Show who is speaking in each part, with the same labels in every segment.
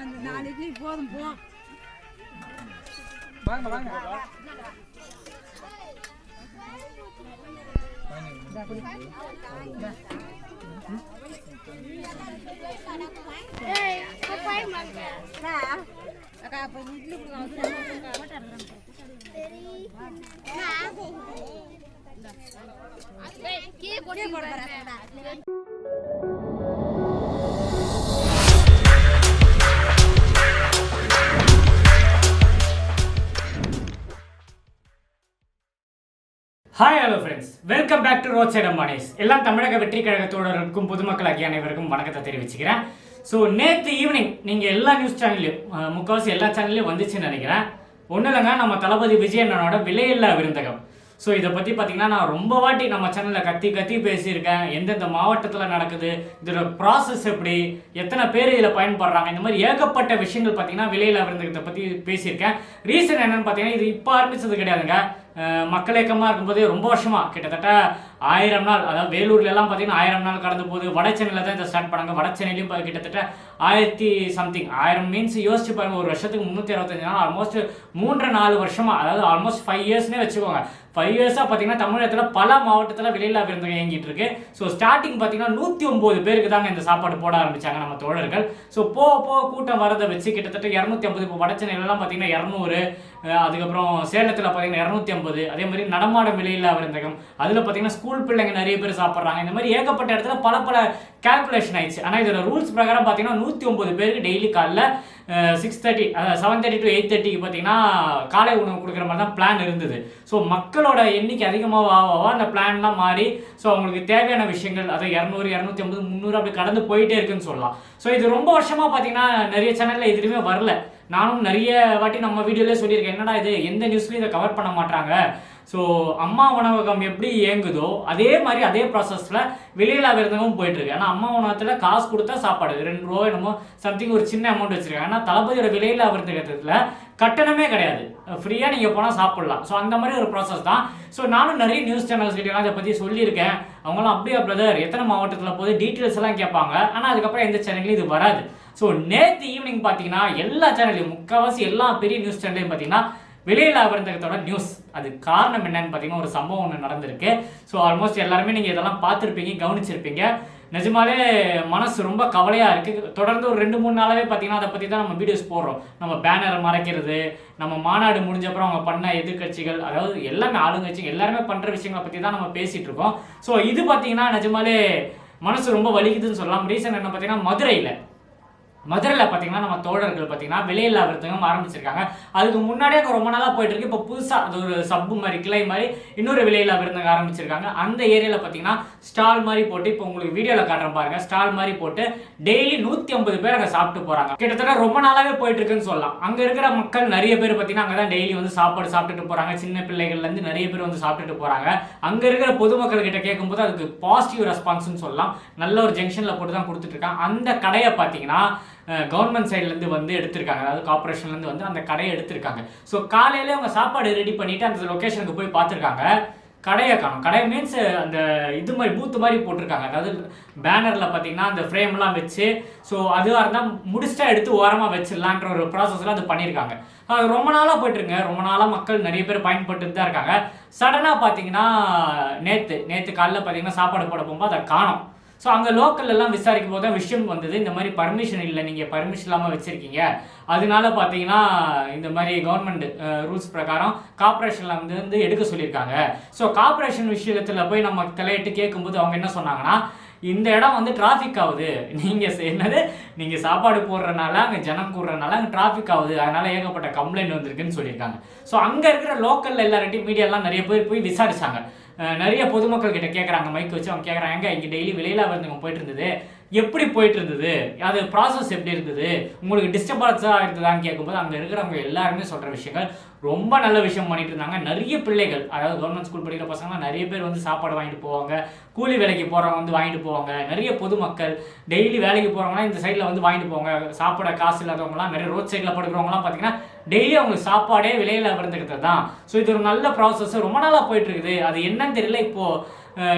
Speaker 1: அந்த நாலு இட்லி போதும் போ.
Speaker 2: வாங்க வாங்க.
Speaker 1: அக்கா அப்போ இட்லி கொடுங்க
Speaker 3: hi hello friends welcome back to road side Ambanis எல்லாம் தமிழக வெற்றி கழகத்தோடருக்கும் பொதுமக்கள் ஆகிய அனைவருக்கும் வணக்கத்தை தெரிவிச்சுக்கிறேன். ஸோ நேற்று ஈவினிங் நீங்கள் எல்லா நியூஸ் சேனல்லையும் முக்கால்வாசி எல்லா சேனல்லையும் வந்துச்சுன்னு நினைக்கிறேன். ஒன்றும் இல்லைங்க நம்ம தளபதி விஜயண்ணனோட விலையில்லா விருந்தகம். ஸோ இதை பற்றி பார்த்தீங்கன்னா நான் ரொம்ப வாட்டி நம்ம சேனலில் கத்தி கத்தி பேசியிருக்கேன். எந்தெந்த மாவட்டத்தில் நடக்குது இதோட ப்ராசஸ் எப்படி எத்தனை பேர் இதில் பயன்படுறாங்க இந்த மாதிரி ஏகப்பட்ட விஷயங்கள் பார்த்தீங்கன்னா விலையில்லா விருந்தகத்தை பற்றி பேசியிருக்கேன். ரீசன் என்னென்னு பார்த்தீங்கன்னா இது இப்போ ஆரம்பித்தது கிடையாதுங்க. மக்கள் இயக்கமாக இருக்கும்போதே ரொம்ப வருஷமாக கிட்டத்தட்ட ஆயிரம் நாள் அதாவது வேலூர்ல எல்லாம் பார்த்தீங்கன்னா ஆயிரம் நாள் கடந்து போகுது. வட சென்னையில் தான் இதை ஸ்டார்ட் பண்ணாங்க. வட சென்னையிலையும் கிட்டத்தட்ட ஆயிரத்தி சம்திங் ஆயிரம் மீன்ஸ் யோசிச்சு பாருங்க ஒரு வருஷத்துக்கு முந்நூற்றி அறுபத்தஞ்சு நாள் ஆல்மோஸ்ட் மூன்று நாலு வருஷமா அதாவது ஆல்மோஸ்ட் ஃபைவ் இயர்ஸ்னே வச்சுக்கோங்க. ஃபைவ் இயர்ஸாக பார்த்தீங்கன்னா தமிழகத்தில் பல மாவட்டத்தில் வெளியில்லா விருந்தகம் இயங்கிட்டு இருக்கு. ஸோ ஸ்டார்டிங் பார்த்தீங்கன்னா நூற்றி ஒம்பது பேருக்கு தாங்க இந்த சாப்பாடு போட ஆரம்பிச்சாங்க நம்ம தோழர்கள். ஸோ போக போக கூட்டம் வரதை வச்சு கிட்டத்தட்ட இரநூத்தி ஐம்பது இப்போ வட சென்னையிலலாம் பார்த்தீங்கன்னா இரநூறு அதுக்கப்புறம் சேலத்தில் பார்த்தீங்கன்னா இரநூத்தி ஐம்பது. அதே மாதிரி நடமாடும் விலையில்லா விருந்தகம். அதில் பார்த்தீங்கன்னா ஸ்கூல் ஸ்கூல் பிள்ளைங்க நிறைய பேர் சாப்பிட்றாங்க. இந்த மாதிரி ஏகப்பட்ட இடத்துல பல பல கால்குலேஷன் ஆயிடுச்சு. ஆனால் இதோட ரூல்ஸ் பிரகாரம் பார்த்தீங்கன்னா நூற்றி ஒம்பது பேருக்கு டெய்லி காலைல six thirty seven thirty to eight தேர்ட்டிக்கு பார்த்தீங்கன்னா காலை உணவு கொடுக்குற மாதிரி தான் பிளான் இருந்தது. ஸோ மக்களோட எண்ணிக்கை அதிகமாக ஆக அந்த பிளான்லாம் மாறி ஸோ அவங்களுக்கு தேவையான விஷயங்கள் அதை இரநூறு இரநூத்தி ஐம்பது முந்நூறு அப்படி கடந்து போயிட்டே இருக்குன்னு சொல்லலாம். ஸோ இது ரொம்ப வருஷமாக பார்த்தீங்கன்னா நிறைய சேனலில் எதுலையுமே வரல. நானும் நிறைய வாட்டி நம்ம வீடியோலேயே சொல்லியிருக்கேன் என்னடா இது? எந்த நியூஸ்லையும் இதை கவர் பண்ண மாட்டாங்க ஸோ அம்மா உணவகம் எப்படி இயங்குதோ அதே மாதிரி அதே ப்ராசஸில் வெளியில் விருந்தகம் போயிட்டுருக்கு. ஆனால் அம்மா உணவகத்தில் காசு கொடுத்தா சாப்பாடு. ரெண்டு ரூபா என்னமோ சம்திங் ஒரு சின்ன அமௌண்ட் வச்சுருக்காங்க. ஆனால் தளபதியோட விலையில்லா விருந்தகத்தில் கட்டணமே கிடையாது. ஃப்ரீயாக நீங்கள் போனால் சாப்பிடலாம். ஸோ அந்த மாதிரி ஒரு ப்ராசஸ் தான். ஸோ நானும் நிறைய நியூஸ் சேனல்ஸ் கிட்டலாம் இதை பற்றி சொல்லியிருக்கேன். அவங்களாம் அப்படியே பிரதர் எத்தனை மாவட்டத்தில் போகுது? டீட்டெயில்ஸ் எல்லாம் கேட்பாங்க. ஆனால் அதுக்கப்புறம் எந்த சேனல்லையும் இது வராது. ஸோ நேற்று ஈவினிங் பார்த்தீங்கன்னா எல்லா சேனல்லையும் முக்கால்வாசி எல்லா பெரிய நியூஸ் சேனல்லையும் பார்த்தீங்கன்னா வெளியில் விருந்தகத்தோட நியூஸ் அது காரணம் என்னன்னு பார்த்தீங்கன்னா ஒரு சம்பவம் ஒன்று நடந்திருக்கு. ஸோ ஆல்மோஸ்ட் எல்லாருமே நீங்கள் இதெல்லாம் பார்த்துருப்பீங்க கவனிச்சிருப்பீங்க. நிஜமாலே மனசு ரொம்ப கவலையாக இருக்குது தொடர்ந்து ஒரு ரெண்டு மூணு நாளாவே பார்த்தீங்கன்னா அதை பற்றி தான் நம்ம வீடியோஸ் போடுறோம். நம்ம பேனர் மறைக்கிறது நம்ம மாநாடு முடிஞ்சப்பறம் அவங்க பண்ண எதிர்க்கட்சிகள் அதாவது எல்லாமே ஆளுங்கட்சி எல்லாருமே பண்ணுற விஷயங்களை பற்றி தான் நம்ம பேசிகிட்டு இருக்கோம். ஸோ இது பார்த்தீங்கன்னா நிஜமாலே மனசு ரொம்ப வலிக்குதுன்னு சொல்லலாம். ரீசன் என்ன பார்த்தீங்கன்னா மதுரையில். மதுரையில் பார்த்தீங்கன்னா நம்ம தோழர்கள் பார்த்தீங்கன்னா விலையில்லா விருத்தகம் ஆரம்பிச்சிருக்காங்க. அதுக்கு முன்னாடியே அங்கே ரொம்ப நாளாக போயிட்டு இருக்கு இப்போ புதுசாக அது ஒரு சப்பு மாதிரி கிளை மாதிரி இன்னொரு விலையில்லா விருந்தகம் ஆரம்பிச்சிருக்காங்க. அந்த ஏரியாவில் பார்த்தீங்கன்னா ஸ்டால் மாதிரி போட்டு இப்போ உங்களுக்கு வீடியோவில் காட்டுறேன் பாருங்க. ஸ்டால் மாதிரி போட்டு டெய்லி நூற்றி ஐம்பது பேர் அங்கே சாப்பிட்டு போகிறாங்க கிட்டத்தட்ட ரொம்ப நாளாகவே போயிட்டு இருக்குன்னு சொல்லலாம். அங்கே இருக்கிற மக்கள் நிறைய பேர் பார்த்தீங்கன்னா அங்கே தான் டெய்லி வந்து சாப்பாடு சாப்பிட்டுட்டு போகிறாங்க சின்ன பிள்ளைகள்லேருந்து நிறைய பேர் வந்து சாப்பிட்டுட்டு போகிறாங்க அங்கே இருக்கிற பொதுமக்கள் கிட்ட கேட்கும்போது அதுக்கு பாசிட்டிவ் ரெஸ்பான்ஸ்னு சொல்லலாம். நல்ல ஒரு ஜங்ஷனில் போட்டு தான் கொடுத்துட்டு இருக்காங்க. அந்த கடையை பார்த்தீங்கன்னா கவர்மெண்ட் சைட்லேருந்து வந்து எடுத்திருக்காங்க. அதாவது கார்பரேஷன்லேருந்து வந்து அந்த கடையை எடுத்திருக்காங்க. ஸோ காலையில் அவங்க சாப்பாடு ரெடி பண்ணிவிட்டு அந்த லொக்கேஷனுக்கு போய் பார்த்துருக்காங்க. கடையை காணும். கடை மீன்ஸ் அந்த இது மாதிரி பூத்து மாதிரி போட்டிருக்காங்க. அதாவது பேனரில் பார்த்தீங்கன்னா அந்த ஃப்ரேம்லாம் வச்சு ஸோ அதுவாக இருந்தால் முடிச்சிட்டா எடுத்து ஓரமாக வச்சிடலான்ற ஒரு ப்ராசஸில் அது பண்ணியிருக்காங்க அது ரொம்ப நாளாக போயிட்டுருங்க ரொம்ப நாளாக மக்கள் நிறைய பேர் பயன்பட்டு தான் இருக்காங்க. சடனாக பார்த்தீங்கன்னா நேற்று நேற்று காலைல பார்த்தீங்கன்னா சாப்பாடு போட போகும்போது அதை காணும். ஸோ அங்கே லோக்கல்லாம் விசாரிக்கும் போது தான் விஷயம் வந்தது. இந்த மாதிரி பர்மிஷன் இல்லை. நீங்கள் பர்மிஷன் இல்லாமல் வச்சுருக்கீங்க. அதனால பார்த்தீங்கன்னா இந்த மாதிரி கவர்மெண்ட் ரூல்ஸ் பிரகாரம் கார்ப்பரேஷனில் வந்து வந்து எடுக்க சொல்லியிருக்காங்க. ஸோ கார்ப்பரேஷன் விஷயத்தில் போய் நம்ம தலையிட்டு கேட்கும்போது அவங்க என்ன சொன்னாங்கன்னா இந்த இடம் வந்து டிராஃபிக் ஆகுது. நீங்கள் என்னது? நீங்கள் சாப்பாடு போடுறனால அங்கே ஜனம் கூடுறனால அங்கே டிராஃபிக் ஆகுது. அதனால் ஏகப்பட்ட கம்ப்ளைண்ட் வந்திருக்குன்னு சொல்லியிருக்காங்க. ஸோ அங்கே இருக்கிற லோக்கலில் எல்லார்ட்டையும் மீடியாலாம் நிறைய பேர் போய் விசாரிச்சாங்க. நிறைய பொதுமக்கள் கிட்ட கேட்குறாங்க மைக் வச்சு அவங்க கேட்குறாங்க எங்கே இங்கே டெய்லி விலையில வந்து போயிட்டு இருந்தது. எப்படி போயிட்டு இருந்தது அது ப்ராசஸ் எப்படி இருந்தது? உங்களுக்கு டிஸ்டர்பன்ஸாக இருந்ததான்னு கேட்கும்போது அங்கே இருக்கிறவங்க எல்லாருமே சொல்கிற விஷயங்கள் ரொம்ப நல்ல விஷயம் பண்ணிட்டு இருந்தாங்க. நிறைய பிள்ளைகள் அதாவது கவர்மெண்ட் ஸ்கூல் படிக்கிற பசங்களாம் நிறைய பேர் வந்து சாப்பாடு வாங்கிட்டு போவாங்க. கூலி வேலைக்கு போகிறவங்க வந்து வாங்கிட்டு போவாங்க. நிறைய பொதுமக்கள் டெய்லி வேலைக்கு போகிறவங்களாம் இந்த சைடில் வந்து வாங்கிட்டு போவாங்க. சாப்பிட காசு இல்லாதவங்களாம் நிறைய ரோட் சைடில் படுக்கிறவங்களாம் பார்த்தீங்கன்னா டெய்லி அவங்களுக்கு சாப்பாடே விலையில் விருந்துக்கிறது தான் ஸோ இது ஒரு நல்ல ப்ராசஸ் ரொம்ப நாளாக போயிட்டு இருக்குது அது என்னன்னு தெரியல இப்போது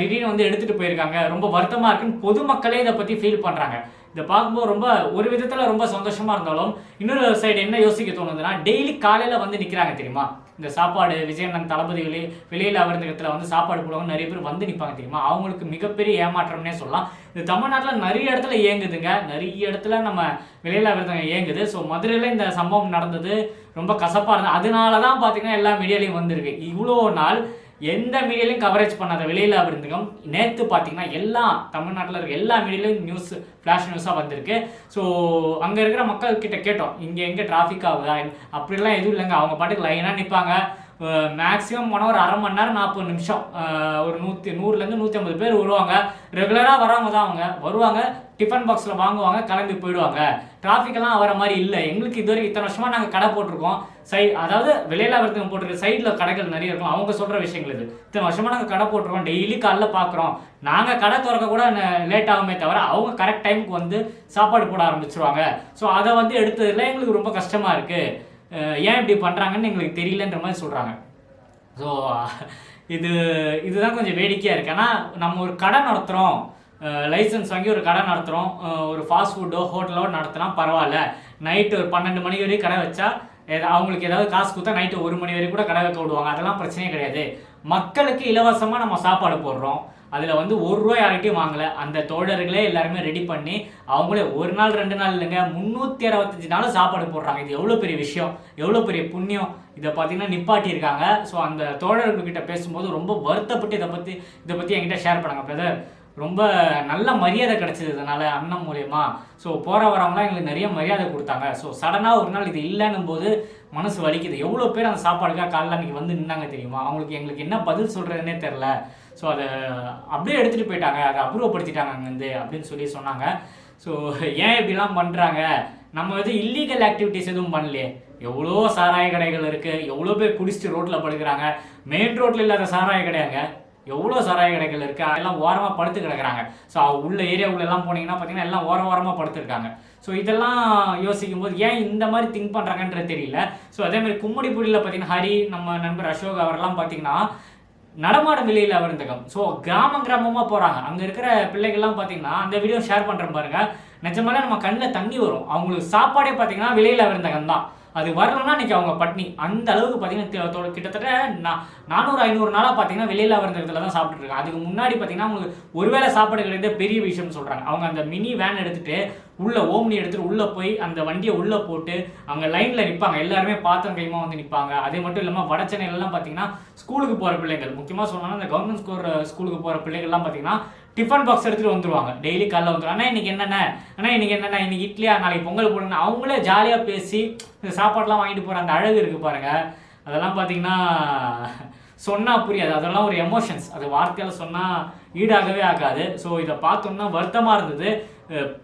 Speaker 3: திடீர்னு வந்து எடுத்துட்டு போயிருக்காங்க. ரொம்ப வருத்தமா இருக்குன்னு பொதுமக்களே இதை பத்தி ஃபீல் பண்றாங்க. இதை பார்க்கும்போது ரொம்ப ஒரு விதத்துல ரொம்ப சந்தோஷமா இருந்தாலும் இன்னொரு சைடு என்ன யோசிக்க தோணுதுன்னா டெய்லி காலையில வந்து நிக்கிறாங்க தெரியுமா? இந்த சாப்பாடு விஜயநன் தளபதி வெளியே வெளியில அவர்ந்தகத்துல வந்து சாப்பாடு போடுவாங்க நிறைய பேர் வந்து நிற்பாங்க தெரியுமா? அவங்களுக்கு மிகப்பெரிய ஏமாற்றம்னே சொல்லலாம். இது தமிழ்நாட்டில் நிறைய இடத்துல இயங்குதுங்க. நிறைய இடத்துல நம்ம வெளியில் விருந்தகம் இயங்குது. ஸோ மதுரையில் இந்த சம்பவம் நடந்தது. ரொம்ப கசப்பாக இருந்தது. அதனால தான் பார்த்தீங்கன்னா எல்லா மீடியாலையும் வந்திருக்கு. இவ்வளோ நாள் எந்த மீடியாலையும் கவரேஜ் பண்ணாத வெளியில் விருந்தகம் நேற்று பார்த்தீங்கன்னா எல்லா தமிழ்நாட்டில் இருக்க எல்லா மீடியாலையும் நியூஸ் ஃப்ளாஷ் நியூஸாக வந்திருக்கு. ஸோ அங்கே இருக்கிற மக்கள் கிட்ட கேட்டோம் இங்கே எங்கே டிராஃபிக் ஆகுதா? அப்படிலாம் எதுவும் இல்லைங்க. அவங்க பாட்டுக்கு லைனாக நிற்பாங்க மேக்ஸிமம் போனால் ஒரு அரை மணி நேரம் நாற்பது நிமிஷம். ஒரு நூற்றி நூறுலேருந்து நூற்றி ஐம்பது பேர் வருவாங்க. ரெகுலராக வரவங்க தான் அவங்க. வருவாங்க டிஃபன் பாக்ஸில் வாங்குவாங்க கிளம்பி போயிடுவாங்க. டிராஃபிக்கெல்லாம் வர மாதிரி இல்லை. எங்களுக்கு இது வரைக்கும் இத்தனை வருஷமாக நாங்கள் கடை போட்டிருக்கோம். சை அதாவது வெளியில விருத்தம் போட்டிருக்க சைடில் கடைகள் நிறைய இருக்கும். அவங்க சொல்கிற விஷயங்கள் இது. இத்தனை வருஷமாக நாங்கள் கடை போட்டிருக்கோம். டெய்லி காலைல பார்க்குறோம் நாங்கள் கடை திறக்க கூட லேட் ஆகுமே தவிர அவங்க கரெக்ட் டைமுக்கு வந்து சாப்பாடு போட ஆரம்பிச்சிருவாங்க. ஸோ அதை வந்து எடுத்ததில் எங்களுக்கு ரொம்ப கஷ்டமாக இருக்குது ஏன் இப்படி பண்ணுறாங்கன்னு எங்களுக்கு தெரியலன்ற மாதிரி சொல்கிறாங்க ஸோ இது இதுதான் கொஞ்சம் வேடிக்கையாக இருக்குது ஆனால் நம்ம ஒரு கடை நடத்துகிறோம் லைசன்ஸ் வாங்கி ஒரு கடை நடத்துகிறோம் ஒரு ஃபாஸ்ட் ஃபுட்டோ ஹோட்டலோ நடத்தினா பரவாயில்ல. நைட்டு ஒரு பன்னெண்டு மணி வரைக்கும் கடை வச்சா அவங்களுக்கு ஏதாவது காசு கொடுத்தா நைட்டு ஒரு மணி வரைக்கும் கூட கடை வைக்க விடுவாங்க. அதெல்லாம் பிரச்சனையே கிடையாது. மக்களுக்கு இலவசமாக நம்ம சாப்பாடு போடுறோம். அதில் வந்து ஒரு ரூபாய் யார்கிட்டையும் வாங்கலை. அந்த தோழர்களே எல்லாருமே ரெடி பண்ணி அவங்களே ஒரு நாள் ரெண்டு நாள் இல்லைங்க முந்நூற்றி அறுபத்தஞ்சு நாளும் சாப்பாடு போடுறாங்க. இது எவ்வளோ பெரிய விஷயம்? எவ்வளோ பெரிய புண்ணியம்? இதை பார்த்தீங்கன்னா நிப்பாட்டியிருக்காங்க. ஸோ அந்த தோழர்கள்கிட்ட பேசும்போது ரொம்ப வருத்தப்பட்டு இதை பற்றி இதை பற்றி என்கிட்ட ஷேர் பண்ணாங்க பிரதர் ரொம்ப நல்ல மரியாதை கிடச்சிது இதனால் அண்ணன் மூலயமா. ஸோ போகிற வரவங்களாம் எங்களுக்கு நிறைய மரியாதை கொடுத்தாங்க. ஸோ சடனாக ஒரு நாள் இது இல்லைன்னும் போது மனசு வலிக்குது. எவ்வளோ பேர் அந்த சாப்பாடுக்காக காலைல அன்றைக்கி வந்து நின்னாங்க தெரியுமா? அவங்களுக்கு எங்களுக்கு என்ன பதில் சொல்கிறதுனே தெரில ஸோ அதை அப்படியே எடுத்துகிட்டு போயிட்டாங்க. அதை அப்ரூவப்படுத்திட்டாங்க அங்கேருந்து அப்படின்னு சொல்லி சொன்னாங்க. ஸோ ஏன் இப்படிலாம் பண்ணுறாங்க நம்ம வந்து இல்லீகல் ஆக்டிவிட்டிஸ் எதுவும் பண்ணலையே. எவ்வளோ சாராய கடைகள் இருக்குது எவ்வளோ பேர் குடிச்சிட்டு ரோட்டில் படுக்கிறாங்க. மெயின் ரோட்டில் இல்லாத சாராய கடையாங்க எவ்வளோ சாராய கடைகள் இருக்குது எல்லாம் ஓரமாக படுத்து கிடக்குறாங்க. ஸோ உள்ள ஏரியாவுக்குள்ள எல்லாம் போனீங்கன்னா பார்த்தீங்கன்னா எல்லாம் ஓர ஓரமாக படுத்துருக்காங்க. ஸோ இதெல்லாம் யோசிக்கும் போது ஏன் இந்த மாதிரி திங்க் பண்ணுறாங்கன்றது தெரியல. ஸோ அதே மாதிரி பார்த்தீங்கன்னா ஹரி நம்ம நண்பர் அசோக் அவரெல்லாம் பார்த்தீங்கன்னா நடமாடும் விலையில் அவர்ந்தகம் ஸோ கிராமம் கிராமமாக போகிறாங்க அங்கே இருக்கிற பிள்ளைகள்லாம் பார்த்தீங்கன்னா அந்த வீடியோ ஷேர் பண்ணுற பாருங்க. நிஜமாலே நம்ம கண்ணில் தண்ணி வரும். அவங்களுக்கு சாப்பாடே பார்த்தீங்கன்னா விலையில் அவர்ந்தகம் தான் அது வரலன்னா இன்னைக்கு அவங்க பட்னி. அந்த அளவுக்கு பார்த்தீங்கன்னா கிட்டத்தட்ட நான் நானூறு ஐநூறு நாளாக பார்த்தீங்கன்னா வெளியில் அவர்ந்தகத்தில் தான் சாப்பிட்டுருக்காங்க அதுக்கு முன்னாடி பார்த்தீங்கன்னா அவங்களுக்கு ஒருவேளை சாப்பாடு கிடையாது பெரிய விஷயம்னு சொல்கிறாங்க அவங்க அந்த மினி வேன் எடுத்துகிட்டு உள்ள ஓம்னி எடுத்துட்டு உள்ள போய் அந்த வண்டியை உள்ள போட்டு அங்க லைன்ல நிப்பாங்க. எல்லாருமே பாத்திரம் கைமா வந்து நிப்பாங்க. அதே மட்டும் இல்லாம வட சென்னையில எல்லாம் பாத்தீங்கன்னா ஸ்கூலுக்கு போற பிள்ளைகள். முக்கியமா சொல்லணும்னா இந்த கவர்மெண்ட் ஸ்கூல் ஸ்கூலுக்கு போற பிள்ளைகள் எல்லாம் பாத்தீங்கன்னா டிஃபன் பாக்ஸ் எடுத்துட்டு வந்துருவாங்க. டெய்லி காலைல வந்துருவாங்க ஆனால் இன்னைக்கு என்னென்ன? ஆனால் இன்னைக்கு என்னென்ன? இன்னைக்கு இட்லியா? நாளைக்கு பொங்கல் போடுங்க அவங்களே ஜாலியா பேசி இந்த சாப்பாடுலாம் வாங்கிட்டு போற அந்த அழகு இருக்கு பாருங்க. அதெல்லாம் பாத்தீங்கன்னா சொன்னா புரியாது. அதெல்லாம் ஒரு எமோஷன்ஸ் அது வார்த்தையால சொன்னா ஈடாகவே ஆகாது. ஸோ இதை பார்த்தோம்னா வருத்தமாக இருந்தது.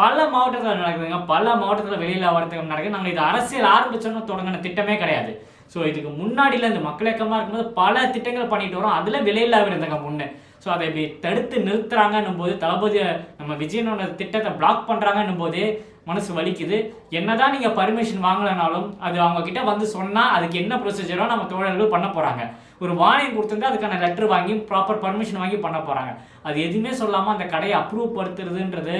Speaker 3: பல மாவட்டத்தில் நடக்குதுங்க. பல மாவட்டத்தில் வெளியில் வர்த்தகம் நடக்குது. நாங்கள் இது அரசியல் ஆரம்பித்தோன்னு தொடங்கின திட்டமே கிடையாது. ஸோ இதுக்கு முன்னாடியில் இந்த மக்கள் இயக்கமாக இருக்கும்போது பல திட்டங்கள் பண்ணிட்டு வரோம். அதில் விலையில்லா விருந்தங்க முன்னே. ஸோ அதை இப்படி தடுத்து நிறுத்துறாங்கன்னும் போது தளபதி நம்ம விஜயனோட திட்டத்தை பிளாக் பண்ணுறாங்கன்னும் போது மனசு வலிக்குது. என்னதான் நீங்கள் பர்மிஷன் வாங்கலைனாலும் அது அவங்க கிட்ட வந்து சொன்னால் அதுக்கு என்ன ப்ரொசீஜரோ நம்ம தோழர்கள் பண்ண போகிறாங்க ஒரு வார்னிங் கொடுத்துருந்தா அதுக்கான லெட்டர் வாங்கி ப்ராப்பர் பர்மிஷன் வாங்கி பண்ண போகிறாங்க அது எதுவுமே சொல்லாமல் அந்த கடையை அப்ரூவ் படுத்துறதுன்றது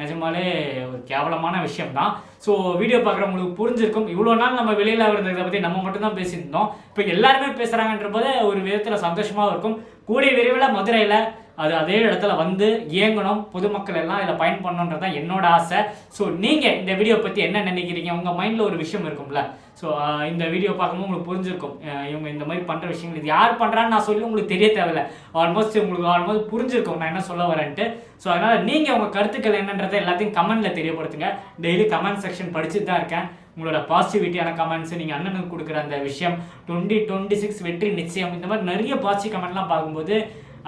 Speaker 3: நிஜமாலே ஒரு கேவலமான விஷயம் தான் ஸோ வீடியோ பார்க்குறவங்களுக்கு புரிஞ்சிருக்கும். இவ்வளோ நாள் நம்ம வெளியில் இருந்ததை பற்றி நம்ம மட்டும்தான் பேசியிருந்தோம். இப்போ எல்லாருமே பேசுகிறாங்கன்ற போது ஒரு விதத்தில் சந்தோஷமாக இருக்கும். கூடிய விரைவில் மதுரையில் அது அதே இடத்துல வந்து இயங்கணும். பொதுமக்கள் எல்லாம் இதில் பயன் பண்ணணுன்றது தான் என்னோட ஆசை. ஸோ நீங்கள் இந்த வீடியோ பற்றி என்ன நினைக்கிறீங்க? உங்கள் மைண்டில் ஒரு விஷயம் இருக்கும்ல. ஸோ இந்த வீடியோ பார்க்கும்போது உங்களுக்கு புரிஞ்சிருக்கும். இவங்க இந்த மாதிரி பண்ணுற விஷயங்கள் இது யார் பண்ணுறான்னு நான் சொல்லி உங்களுக்கு தெரிய தேவையில்ல. ஆல்மோஸ்ட் உங்களுக்கு ஆல்மோஸ்ட் புரிஞ்சிருக்கும் நான் என்ன சொல்ல வரேன்ட்டு. ஸோ அதனால் நீங்கள் உங்கள் கருத்துக்கள் என்னன்றதை எல்லாத்தையும் கமெண்ட்டில் தெரியப்படுத்துங்க. டெய்லி கமெண்ட் செக்ஷன் படிச்சுட்டு தான் இருக்கேன். உங்களோட பாசிட்டிவிட்டியான கமெண்ட்ஸ் நீங்கள் அண்ணனுக்கு கொடுக்குற அந்த விஷயம் டுவெண்ட்டி டுவெண்ட்டி சிக்ஸ் வெற்றி நிச்சயம் இந்த மாதிரி நிறைய பாசிட்டிவ் கமெண்ட்லாம் பார்க்கும்போது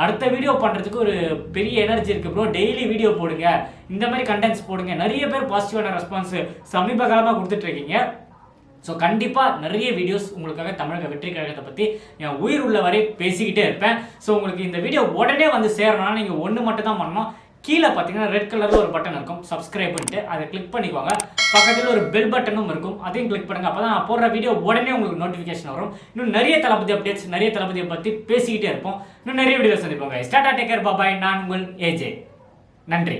Speaker 3: அடுத்த வீடியோ பண்ணுறதுக்கு ஒரு பெரிய எனர்ஜி இருக்குது ப்ரோ டெய்லி வீடியோ போடுங்க. இந்த மாதிரி கண்டென்ட்ஸ் போடுங்க. நிறைய பேர் பாசிட்டிவான ரெஸ்பான்ஸ் சமீப காலமாக கொடுத்துட்ருக்கீங்க ஸோ கண்டிப்பாக நிறைய வீடியோஸ் உங்களுக்காக தமிழக வெற்றி கழகத்தை பற்றி என் உயிர் உள்ள வரை பேசிக்கிட்டே இருப்பேன். ஸோ உங்களுக்கு இந்த வீடியோ உடனே வந்து சேரணும்னா நீங்கள் ஒன்று மட்டும் தான் பண்ணணும். கீழே பார்த்தீங்கன்னா ரெட் கலரில் ஒரு பட்டன் இருக்கும். சப்ஸ்கிரைப் பண்ணிட்டு அதை கிளிக் பண்ணிக்கோங்க. பக்கத்தில் ஒரு பெல் பட்டனும் இருக்கும். அதையும் கிளிக் பண்ணுங்கள் அப்போ தான் நான் போடுற வீடியோ உடனே உங்களுக்கு நோட்டிஃபிகேஷன் வரும். இன்னும் நிறைய தளபதி அப்டேட்ஸ் நிறைய தளபதியை பற்றி பேசிக்கிட்டே இருப்போம். இன்னும் நிறைய வீடியோ சந்திப்போங்க ஸ்டார்டா டேக்கர் பாபாய் நான் உங்கள் ஏஜே நன்றி.